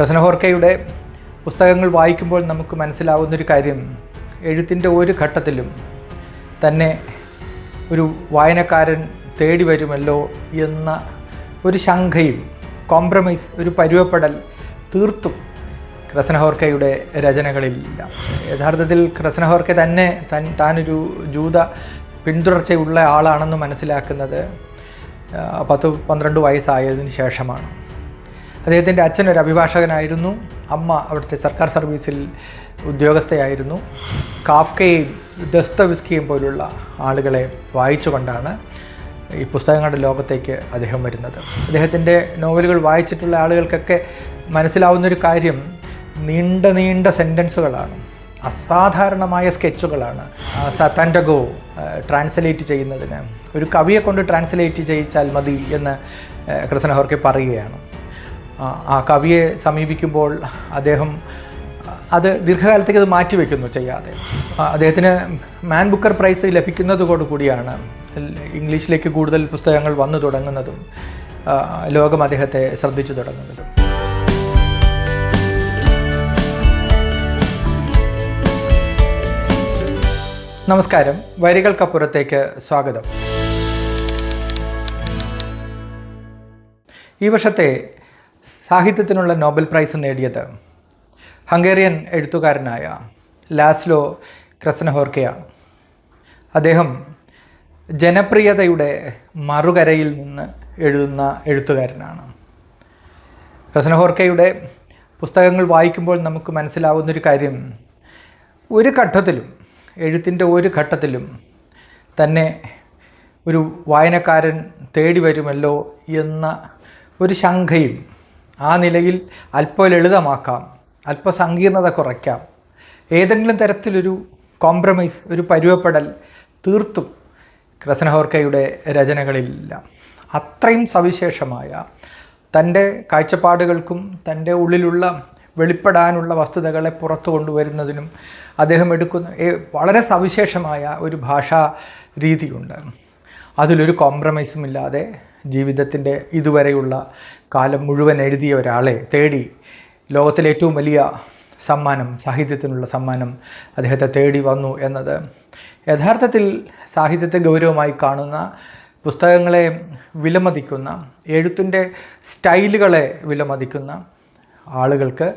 ക്രസനഹോർക്കയുടെ പുസ്തകങ്ങൾ വായിക്കുമ്പോൾ നമുക്ക് മനസ്സിലാവുന്നൊരു കാര്യം എഴുത്തിന്റെ ഒരു ഘട്ടത്തിലും തന്നെ ഒരു വായനക്കാരൻ തേടി വരുമല്ലോ എന്ന ഒരു ശങ്കയും കോംപ്രമൈസ് ഒരു പരുവപ്പെടൽ തീർത്തും ക്രസനഹോർക്കയുടെ രചനകളിലില്ല. യഥാർത്ഥത്തിൽ ക്രസനഹോർക്ക തന്നെ തൻ താനൊരു ജൂത പിന്തുടർച്ചയുള്ള ആളാണെന്ന് മനസ്സിലാക്കുന്നത് പത്ത് പന്ത്രണ്ട് വയസ്സായതിനു ശേഷമാണ്. അദ്ദേഹത്തിന്റെ അച്ഛൻ ഒരു അഭിഭാഷകനായിരുന്നു. അമ്മ അവിടുത്തെ സർക്കാർ സർവീസിൽ ഉദ്യോഗസ്ഥയായിരുന്നു. കാഫ്കയും ദസ്തവിസ്കിയും പോലുള്ള ആളുകളെ വായിച്ചുകൊണ്ടാണ് ഈ പുസ്തകങ്ങളുടെ ലോകത്തേക്ക് അദ്ദേഹം വരുന്നത്. അദ്ദേഹത്തിന്റെ നോവലുകൾ വായിച്ചിട്ടുള്ള ആളുകൾക്കൊക്കെ മനസ്സിലാവുന്നൊരു കാര്യം നീണ്ട നീണ്ട സെന്റൻസുകളാണ്. അസാധാരണമായ സ്കെച്ചുകളാണ്. സത്താൻഡഗോ ട്രാൻസ്ലേറ്റ് ചെയ്യുന്നതിന്. ഒരു കവിയെ കൊണ്ട് ട്രാൻസ്ലേറ്റ് ചെയ്യിച്ചാൽ മതി എന്ന് ക്രിസ്നഹോർക്കെ പറയുകയാണ്. ആ, കവിയെ സമീപിക്കുമ്പോൾ അദ്ദേഹം അത് ദീർഘകാലത്തേക്ക് അത് മാറ്റിവെക്കുന്നു ചെയ്യാതെ. അദ്ദേഹത്തിന് മാൻ ബുക്കർ പ്രൈസ് ലഭിക്കുന്നതോടു കൂടിയാണ് ഇംഗ്ലീഷിലേക്ക് കൂടുതൽ പുസ്തകങ്ങൾ വന്നു തുടങ്ങുന്നതും ലോകം അദ്ദേഹത്തെ ശ്രദ്ധിച്ചു തുടങ്ങുന്നതും. നമസ്കാരം. വരികൾക്കപ്പുറത്തേക്ക് സ്വാഗതം. ഈ വർഷത്തെ സാഹിത്യത്തിനുള്ള നോബൽ പ്രൈസ് നേടിയത് ഹംഗേറിയൻ എഴുത്തുകാരനായ ലാസ്ലോ ക്രസനഹോർക്കയാണ് അദ്ദേഹം ജനപ്രിയതയുടെ മറുകരയിൽ നിന്ന് എഴുതുന്ന എഴുത്തുകാരനാണ്. ക്രസ്നഹോർക്കയുടെ പുസ്തകങ്ങൾ വായിക്കുമ്പോൾ നമുക്ക് മനസ്സിലാവുന്നൊരു കാര്യം ഒരു ഘട്ടത്തിലും എഴുത്തിന്റെ ഒരു ഘട്ടത്തിലും തന്നെ ഒരു വായനക്കാരൻ തേടി വരുമല്ലോ എന്ന ഒരു ശങ്കയും ആ നിലയിൽ അല്പ ലളിതമാക്കാം അല്പ സങ്കീർണത കുറയ്ക്കാം. ഏതെങ്കിലും തരത്തിലൊരു കോംപ്രമൈസ് ഒരു പരുവപ്പെടൽ തീർത്തും ക്രസനഹോർക്കയുടെ രചനകളിലില്ല. അത്രയും സവിശേഷമായ തന്റെ കാഴ്ചപ്പാടുകൾക്കും തന്റെ ഉള്ളിലുള്ള വെളിപ്പെടാനുള്ള വസ്തുതകളെ പുറത്തു കൊണ്ടുവരുന്നതിനും അദ്ദേഹം എടുക്കുന്ന വളരെ സവിശേഷമായ ഒരു ഭാഷാ രീതിയുണ്ട് അതിലൊരു കോംപ്രമൈസും ഇല്ലാതെ ജീവിതത്തിന്റെ ഇതുവരെയുള്ള കാലം മുഴുവൻ എഴുതിയ ഒരാളെ തേടി ലോകത്തിലെ ഏറ്റവും വലിയ സമ്മാനം സാഹിത്യത്തിനുള്ള സമ്മാനം അദ്ദേഹത്തെ തേടി വന്നു എന്നത്. യഥാർത്ഥത്തിൽ സാഹിത്യത്തെ ഗൗരവമായി കാണുന്ന പുസ്തകങ്ങളെ വിലമതിക്കുന്ന എഴുത്തിന്റെ സ്റ്റൈലുകളെ വിലമതിക്കുന്ന ആളുകൾക്ക്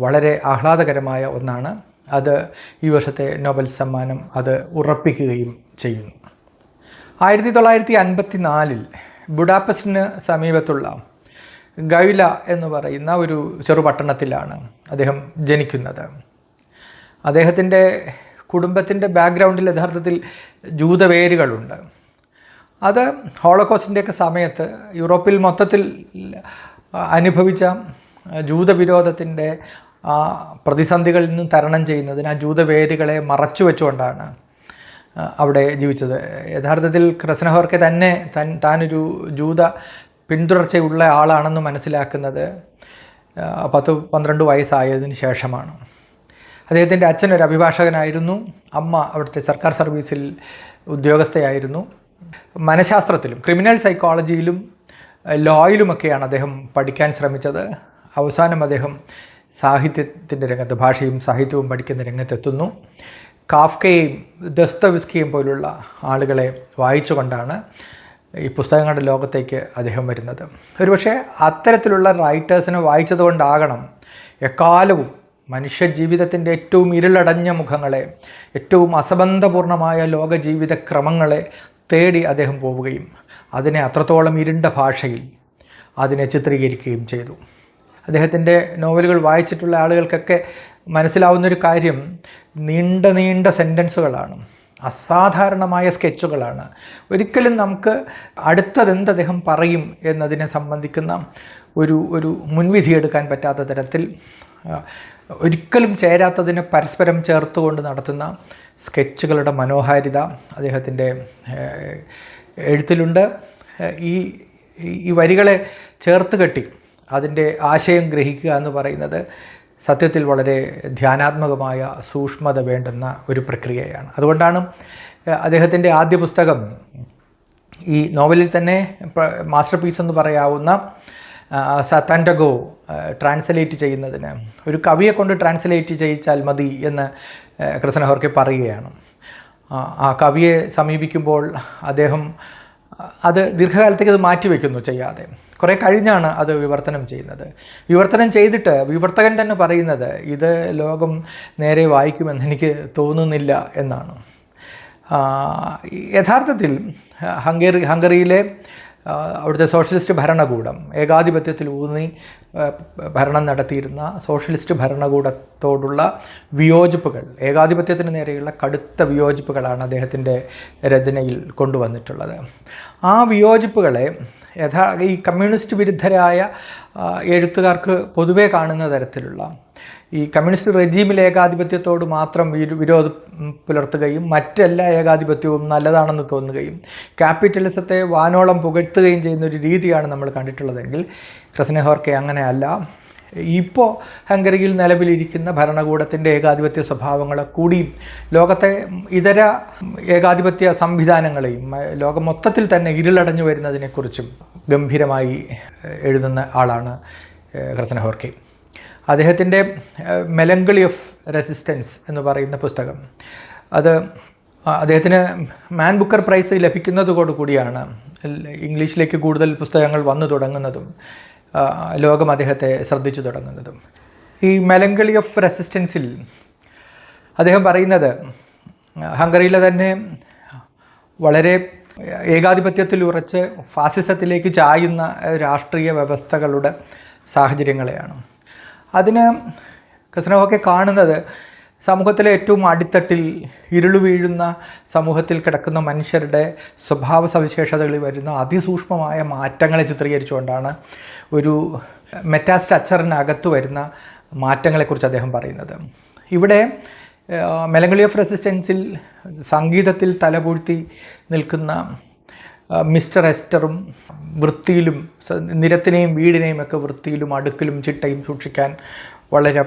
വളരെ ആഹ്ലാദകരമായ ഒന്നാണ്. അത് ഈ വർഷത്തെ നോബൽ സമ്മാനം അത് ഉറപ്പിക്കുകയും ചെയ്യുന്നു. ആയിരത്തി തൊള്ളായിരത്തി അൻപത്തി നാലിൽ ബുഡാപെസ്റ്റിന് സമീപത്തുള്ള ഗൈല എന്ന് പറയുന്ന ഒരു ചെറുപട്ടണത്തിലാണ് അദ്ദേഹം ജനിക്കുന്നത്. അദ്ദേഹത്തിന്റെ കുടുംബത്തിന്റെ ബാക്ക്ഗ്രൗണ്ടിൽ യഥാർത്ഥത്തിൽ ജൂതവേരുകളുണ്ട് അത് ഹോളോകോസ്റ്റിന്റെയൊക്കെ സമയത്ത് യൂറോപ്പിൽ മൊത്തത്തിൽ അനുഭവിച്ച ജൂതവിരോധത്തിന്റെ പ്രതിസന്ധികളിൽ നിന്ന് തരണം ചെയ്യുന്നതിന് ആ ജൂതവേരുകളെ മറച്ചു വെച്ചുകൊണ്ടാണ് അവിടെ ജീവിച്ചത്. യഥാർത്ഥത്തിൽ ക്രസനഹോർക്കെ തന്നെ തൻ താനൊരു ജൂത പിന്തുടർച്ചയുള്ള ആളാണെന്ന് മനസ്സിലാക്കുന്നത് പത്ത് പന്ത്രണ്ട് വയസ്സായതിനു ശേഷമാണ്. അദ്ദേഹത്തിന്റെ അച്ഛൻ ഒരു അഭിഭാഷകനായിരുന്നു. അമ്മ അവിടുത്തെ സർക്കാർ സർവീസിൽ ഉദ്യോഗസ്ഥയായിരുന്നു. മനഃശാസ്ത്രത്തിലും ക്രിമിനൽ സൈക്കോളജിയിലും ലോയിലുമൊക്കെയാണ് അദ്ദേഹം പഠിക്കാൻ ശ്രമിച്ചത്. അവസാനം അദ്ദേഹം സാഹിത്യത്തിന്റെ രംഗത്ത് ഭാഷയും സാഹിത്യവും പഠിക്കുന്ന രംഗത്തെത്തുന്നു. കാഫ്കയും ദസ്തവിസ്കിയും പോലുള്ള ആളുകളെ വായിച്ചുകൊണ്ടാണ് ഈ പുസ്തകങ്ങളുടെ ലോകത്തേക്ക് അദ്ദേഹം വരുന്നത്. ഒരുപക്ഷെ അത്തരത്തിലുള്ള റൈറ്റേഴ്സിനെ വായിച്ചതുകൊണ്ടാകണം എക്കാലവും മനുഷ്യ ജീവിതത്തിന്റെ ഏറ്റവും ഇരുളടഞ്ഞ മുഖങ്ങളെ ഏറ്റവും അസബന്ധപൂർണമായ ലോകജീവിത ക്രമങ്ങളെ തേടി അദ്ദേഹം പോവുകയും അതിനെ അത്രത്തോളം ഇരുണ്ട ഭാഷയിൽ അതിനെ ചിത്രീകരിക്കുകയും ചെയ്തു. അദ്ദേഹത്തിന്റെ നോവലുകൾ വായിച്ചിട്ടുള്ള ആളുകൾക്കൊക്കെ മനസ്സിലാവുന്നൊരു കാര്യം നീണ്ട നീണ്ട സെന്റൻസുകളാണ് അസാധാരണമായ സ്കെച്ചുകളാണ്. ഒരിക്കലും നമുക്ക് അടുത്തതെന്ത് അദ്ദേഹം പറയും എന്നതിനെ സംബന്ധിക്കുന്ന ഒരു ഒരു മുൻവിധി എടുക്കാൻ പറ്റാത്ത തരത്തിൽ ഒരിക്കലും ചേരാത്തതിനെ പരസ്പരം ചേർത്തുകൊണ്ട് നടത്തുന്ന സ്കെച്ചുകളുടെ മനോഹാരിത അദ്ദേഹത്തിന്റെ എഴുത്തിലുണ്ട്. ഈ- ഈ വരികളെ ചേർത്ത് കെട്ടി അതിന്റെ ആശയം ഗ്രഹിക്കുക എന്ന് പറയുന്നത് സത്യത്തിൽ വളരെ ധ്യാനാത്മകമായ സൂക്ഷ്മത വേണ്ടുന്ന ഒരു പ്രക്രിയയാണ്. അതുകൊണ്ടാണ് അദ്ദേഹത്തിന്റെ ആദ്യ പുസ്തകം ഈ നോവലിൽ തന്നെ മാസ്റ്റർ പീസ് എന്ന് പറയാവുന്ന സത്താൻഡഗോ ട്രാൻസ്ലേറ്റ് ചെയ്യുന്നതിന്. ഒരു കവിയെ കൊണ്ട് ട്രാൻസ്ലേറ്റ് ചെയ്യിച്ചാൽ മതി എന്ന് കൃഷ്ണഹോർക്കെ പറയുകയാണ്. ആ- ആ കവിയെ സമീപിക്കുമ്പോൾ അദ്ദേഹം അത് ദീർഘകാലത്തേക്ക് അത് മാറ്റിവെക്കുന്നു ചെയ്യാതെ. കുറേ കഴിഞ്ഞാണ് അത് വിവർത്തനം ചെയ്യുന്നത്. വിവർത്തനം ചെയ്തിട്ട് വിവർത്തകൻ തന്നെ പറയുന്നത് ഇത് ലോകം നേരെ വായിക്കുമെന്ന് എനിക്ക് തോന്നുന്നില്ല എന്നാണ്. യഥാർത്ഥത്തിൽ ഹംഗറി ഹംഗറിയിലെ അവിടുത്തെ സോഷ്യലിസ്റ്റ് ഭരണകൂടം ഏകാധിപത്യത്തിൽ ഊന്നി ഭരണം നടത്തിയിരുന്ന സോഷ്യലിസ്റ്റ് ഭരണകൂടത്തോടുള്ള വിയോജിപ്പുകൾ ഏകാധിപത്യത്തിന് നേരെയുള്ള കടുത്ത വിയോജിപ്പുകളാണ് അദ്ദേഹത്തിന്റെ രചനയിൽ കൊണ്ടുവന്നിട്ടുള്ളത്. ആ വിയോജിപ്പുകളെ യഥാ ഈ കമ്മ്യൂണിസ്റ്റ് വിരുദ്ധരായ എഴുത്തുകാർക്ക് പൊതുവേ കാണുന്ന തരത്തിലുള്ള ഈ കമ്മ്യൂണിസ്റ്റ് റെജീമിൽ ഏകാധിപത്യത്തോട് മാത്രം വിരോ- വിരോധം പുലർത്തുകയും മറ്റെല്ലാ ഏകാധിപത്യവും നല്ലതാണെന്ന് തോന്നുകയും ക്യാപിറ്റലിസത്തെ വാനോളം പുകഴ്ത്തുകയും ചെയ്യുന്ന ഒരു രീതിയാണ് നമ്മൾ കണ്ടിട്ടുള്ളതെങ്കിൽ ക്രസ്നഹോർക്കെ അങ്ങനെയല്ല. ഇപ്പോൾ ഹംഗറിയിൽ നിലവിലിരിക്കുന്ന ഭരണകൂടത്തിന്റെ ഏകാധിപത്യ സ്വഭാവങ്ങളെ കൂടിയും ലോകത്തെ ഇതര ഏകാധിപത്യ സംവിധാനങ്ങളെയും ലോകം മൊത്തത്തിൽ തന്നെ ഇരുളടഞ്ഞു വരുന്നതിനെക്കുറിച്ചും ഗംഭീരമായി എഴുതുന്ന ആളാണ് ഹർസന ഹോർക്കെ. അദ്ദേഹത്തിന്റെ മെലങ്കളി ഓഫ് റെസിസ്റ്റൻസ് എന്ന് പറയുന്ന പുസ്തകം. അത് അദ്ദേഹത്തിന് മാൻ ബുക്കർ പ്രൈസ് ലഭിക്കുന്നതോടുകൂടിയാണ് ഇംഗ്ലീഷിലേക്ക് കൂടുതൽ പുസ്തകങ്ങൾ വന്നു തുടങ്ങുന്നതും ലോകം അദ്ദേഹത്തെ ശ്രദ്ധിച്ചു തുടങ്ങുന്നതും. ഈ മെലങ്കളി ഓഫ് റെസിസ്റ്റൻസിൽ അദ്ദേഹം പറയുന്നത് ഹംഗറിയിലെ തന്നെ വളരെ ഏകാധിപത്യത്തിൽ ഉറച്ച് ഫാസിസത്തിലേക്ക് ചായുന്ന രാഷ്ട്രീയ വ്യവസ്ഥകളുടെ സാഹചര്യങ്ങളെയാണ്. അതിന് കസനോഹൊക്കെ കാണുന്നത് സമൂഹത്തിലെ ഏറ്റവും അടിത്തട്ടിൽ ഇരുളു വീഴുന്ന സമൂഹത്തിൽ കിടക്കുന്ന മനുഷ്യരുടെ സ്വഭാവ സവിശേഷതകളിൽ വരുന്ന അതിസൂക്ഷ്മമായ മാറ്റങ്ങളെ ചിത്രീകരിച്ചുകൊണ്ടാണ് ഒരു മെറ്റാസ്ട്രക്ചറിനകത്ത് വരുന്ന മാറ്റങ്ങളെക്കുറിച്ച് അദ്ദേഹം പറയുന്നത്. ഇവിടെ മെലങ്കളി ഓഫ് റെസിസ്റ്റൻസിൽ സംഗീതത്തിൽ തലപൂഴ്ത്തി നിൽക്കുന്ന മിസ്റ്റർ എസ്റ്ററും വൃത്തിയിലും നിരത്തിനെയും വീടിനെയും ഒക്കെ വൃത്തിയിലും അടുക്കിലും ചിട്ടയും സൂക്ഷിക്കാൻ വളരെ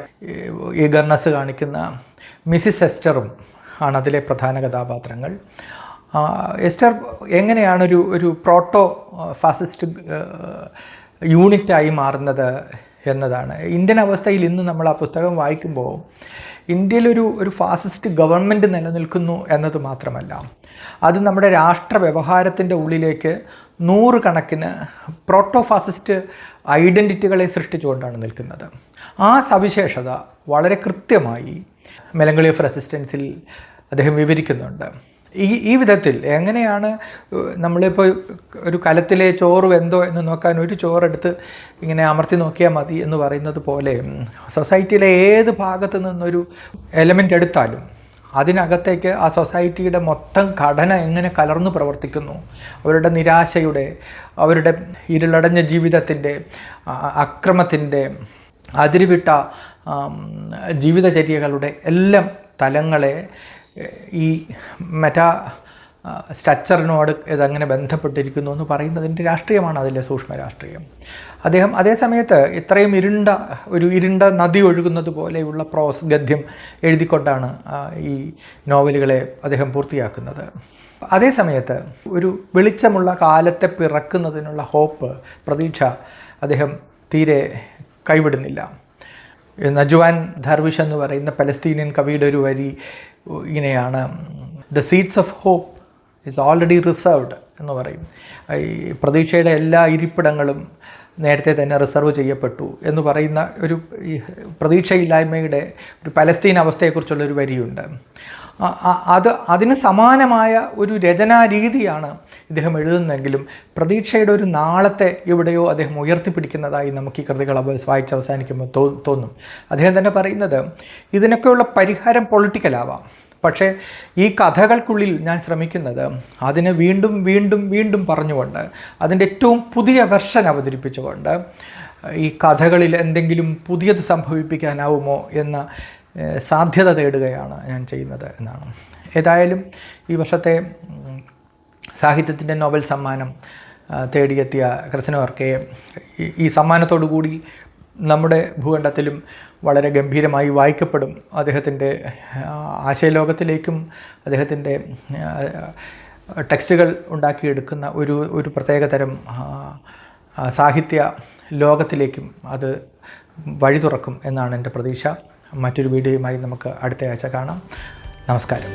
ഈഗർനെസ് കാണിക്കുന്ന മിസ്സിസ് എസ്റ്ററും ആണ് അതിലെ പ്രധാന കഥാപാത്രങ്ങൾ. എസ്റ്റർ എങ്ങനെയാണ് ഒരു ഒരു പ്രോട്ടോ ഫാസിസ്റ്റ് യൂണിറ്റായി മാറുന്നത് എന്നതാണ്. ഇന്ത്യൻ അവസ്ഥയിൽ ഇന്ന് നമ്മൾ ആ പുസ്തകം വായിക്കുമ്പോൾ ഇന്ത്യയിലൊരു ഒരു ഫാസിസ്റ്റ് ഗവൺമെന്റ് നിലനിൽക്കുന്നു എന്നത് മാത്രമല്ല അത് നമ്മുടെ രാഷ്ട്ര വ്യവഹാരത്തിന്റെ ഉള്ളിലേക്ക് നൂറുകണക്കിന് പ്രോട്ടോ ഫാസിസ്റ്റ് ഐഡന്റിറ്റികളെ സൃഷ്ടിച്ചുകൊണ്ടാണ് നിൽക്കുന്നത്. ആ സവിശേഷത വളരെ കൃത്യമായി മെലങ്കളി ഓഫ് റെസിസ്റ്റൻസിൽ അദ്ദേഹം വിവരിക്കുന്നുണ്ട്. ഈ ഈ വിധത്തിൽ എങ്ങനെയാണ് നമ്മളിപ്പോൾ ഒരു കലത്തിലെ ചോറ് വെന്തോ എന്ന് നോക്കാൻ ഒരു ചോറെടുത്ത് ഇങ്ങനെ അമർത്തി നോക്കിയാൽ മതി എന്ന് പറയുന്നത് പോലെ സൊസൈറ്റിയിലെ ഏത് ഭാഗത്തു നിന്നൊരു എലമെന്റ് എടുത്താലും അതിനകത്തേക്ക് ആ സൊസൈറ്റിയുടെ മൊത്തം ഘടന എങ്ങനെ കലർന്നു പ്രവർത്തിക്കുന്നു? അവരുടെ നിരാശയുടെ അവരുടെ ഇരുളടഞ്ഞ ജീവിതത്തിന്റെ അക്രമത്തിന്റെ അതിരുവിട്ട ജീവിതചര്യകളുടെ എല്ലാം തലങ്ങളെ ഈ മെറ്റാ സ്ട്രക്ചറിനോട് ഇതങ്ങനെ ബന്ധപ്പെട്ടിരിക്കുന്നു എന്ന് പറയുന്നതിന്റെ രാഷ്ട്രീയമാണ് അതിന്റെ സൂക്ഷ്മ രാഷ്ട്രീയം. അദ്ദേഹം അതേ സമയത്ത് ഇത്രയും ഇരുണ്ട ഒരു ഇരുണ്ട നദി ഒഴുകുന്നത് പോലെയുള്ള പ്രോസ് ഗദ്യം എഴുതിക്കൊണ്ടാണ് ഈ നോവലുകളെ അദ്ദേഹം പൂർത്തിയാക്കുന്നത്. അതേ സമയത്ത് ഒരു വെളിച്ചമുള്ള കാലത്തെ പിറക്കുന്നതിനുള്ള ഹോപ്പ് പ്രതീക്ഷ അദ്ദേഹം തീരെ കൈവിടുന്നില്ല. നജുവാൻ ധർവിഷ് എന്ന് പറയുന്ന പലസ്തീനിയൻ കവിയുടെ ഒരു വരി ഇങ്ങനെയാണ്. The seeds of hope is already reserved എന്ന് പറയും. ഈ പ്രതീക്ഷയുടെ എല്ലാ ഇരിപ്പിടങ്ങളും നേരത്തെ തന്നെ റിസർവ് ചെയ്യപ്പെട്ടു എന്ന് പറയുന്ന ഒരു പ്രതീക്ഷയില്ലായ്മയുടെ ഒരു പലസ്തീൻ അവസ്ഥയെക്കുറിച്ചുള്ള ഒരു വരിയുണ്ട്. അത് അതിന് സമാനമായ ഒരു രചനാ രീതിയാണ് ഇദ്ദേഹം എഴുതുന്നെങ്കിലും പ്രതീക്ഷയുടെ ഒരു നാളത്തെ എവിടെയോ അദ്ദേഹം ഉയർത്തിപ്പിടിക്കുന്നതായി നമുക്ക് ഈ കൃതികൾ വായിച്ച് അവസാനിക്കുമ്പോൾ തോന്നും. അദ്ദേഹം തന്നെ പറയുന്നത് ഇതിനൊക്കെയുള്ള പരിഹാരം പൊളിറ്റിക്കലാവാം. പക്ഷേ ഈ കഥകൾക്കുള്ളിൽ ഞാൻ ശ്രമിക്കുന്നത് അതിനെ വീണ്ടും വീണ്ടും വീണ്ടും പറഞ്ഞുകൊണ്ട് അതിന്റെ ഏറ്റവും പുതിയ വെർഷൻ അവതരിപ്പിച്ചുകൊണ്ട് ഈ കഥകളിൽ എന്തെങ്കിലും പുതിയത് സംഭവിപ്പിക്കാനാവുമോ എന്ന സാധ്യത തേടുകയാണ് ഞാൻ ചെയ്യുന്നത് എന്നാണ്. ഏതായാലും ഈ വർഷത്തെ സാഹിത്യത്തിന്റെ നോബൽ സമ്മാനം തേടിയെത്തിയ കൃഷ്ണവർക്കയെ ഈ- സമ്മാനത്തോടു കൂടി നമ്മുടെ ഭൂഖണ്ഡത്തിലും വളരെ ഗംഭീരമായി വായിക്കപ്പെടും അദ്ദേഹത്തിന്റെ ആശയലോകത്തിലേക്കും അദ്ദേഹത്തിന്റെ ടെക്സ്റ്റുകൾ ഉണ്ടാക്കിയെടുക്കുന്ന ഒരു ഒരു പ്രത്യേകതരം സാഹിത്യ ലോകത്തിലേക്കും അത് വഴി തുറക്കും എന്നാണ് എന്റെ പ്രതീക്ഷ. മറ്റൊരു വീഡിയോയുമായി നമുക്ക് അടുത്തയാഴ്ച കാണാം. നമസ്കാരം.